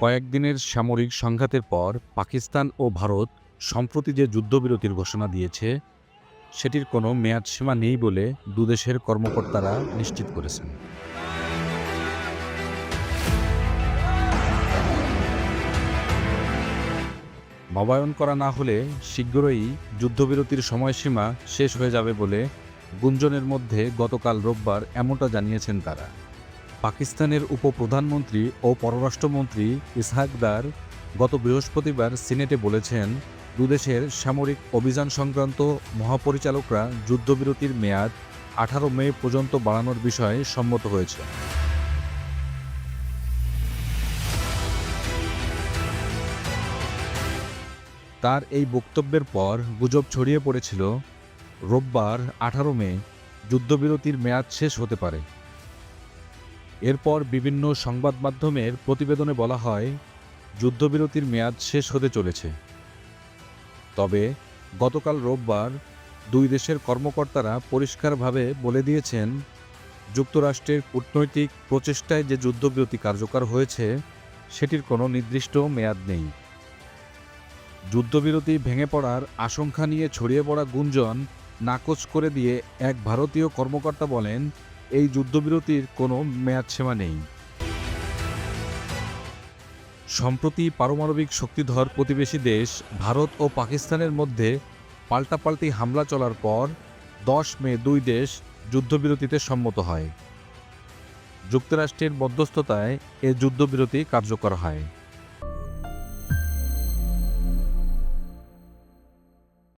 কয়েকদিনের সামরিক সংঘাতের পর পাকিস্তান ও ভারত সম্প্রতি যে যুদ্ধবিরতির ঘোষণা দিয়েছে, সেটির কোনো মেয়াদসীমা নেই বলে দুদেশের কর্মকর্তারা নিশ্চিত করেছেন। নবায়ন করা না হলে শীঘ্রই যুদ্ধবিরতির সময়সীমা শেষ হয়ে যাবে বলে গুঞ্জনের মধ্যে গতকাল রোববার এমনটা জানিয়েছেন তারা। পাকিস্তানের উপপ্রধানমন্ত্রী ও পররাষ্ট্রমন্ত্রী ইসহাকদার গত বৃহস্পতিবার সিনেটে বলেছেন, দুদেশের সামরিক অভিযান সংক্রান্ত মহাপরিচালকরা যুদ্ধবিরতির মেয়াদ আঠারো মে পর্যন্ত বাড়ানোর বিষয়ে সম্মত হয়েছে। তার এই বক্তব্যের পর গুজব ছড়িয়ে পড়েছিল, রোববার আঠারো মে যুদ্ধবিরতির মেয়াদ শেষ হতে পারে। এরপর বিভিন্ন সংবাদ মাধ্যমের প্রতিবেদনে বলা হয়, যুদ্ধবিরতির মেয়াদ শেষ হতে চলেছে। তবে গতকাল রোববার দুই দেশের কর্মকর্তারা পরিষ্কারভাবে বলে দিয়েছেন, যুক্তরাষ্ট্রের কূটনৈতিক প্রচেষ্টায় যে যুদ্ধবিরতি কার্যকর হয়েছে, সেটির কোনো নির্দিষ্ট মেয়াদ নেই। যুদ্ধবিরতি ভেঙে পড়ার আশঙ্কা নিয়ে ছড়িয়ে পড়া গুঞ্জন নাকচ করে দিয়ে এক ভারতীয় কর্মকর্তা বলেন এই যুদ্ধবিরতির কোনো মেয়াদসীমা নেই। সম্প্রতি পারমাণবিক শক্তিধর প্রতিবেশী দেশ ভারত ও পাকিস্তানের মধ্যে পাল্টাপাল্টি হামলা চলার পর দশ মে দুই দেশ যুদ্ধবিরতিতে সম্মত হয়। যুক্তরাষ্ট্রের মধ্যস্থতায় এ যুদ্ধবিরতি কার্যকর হয়।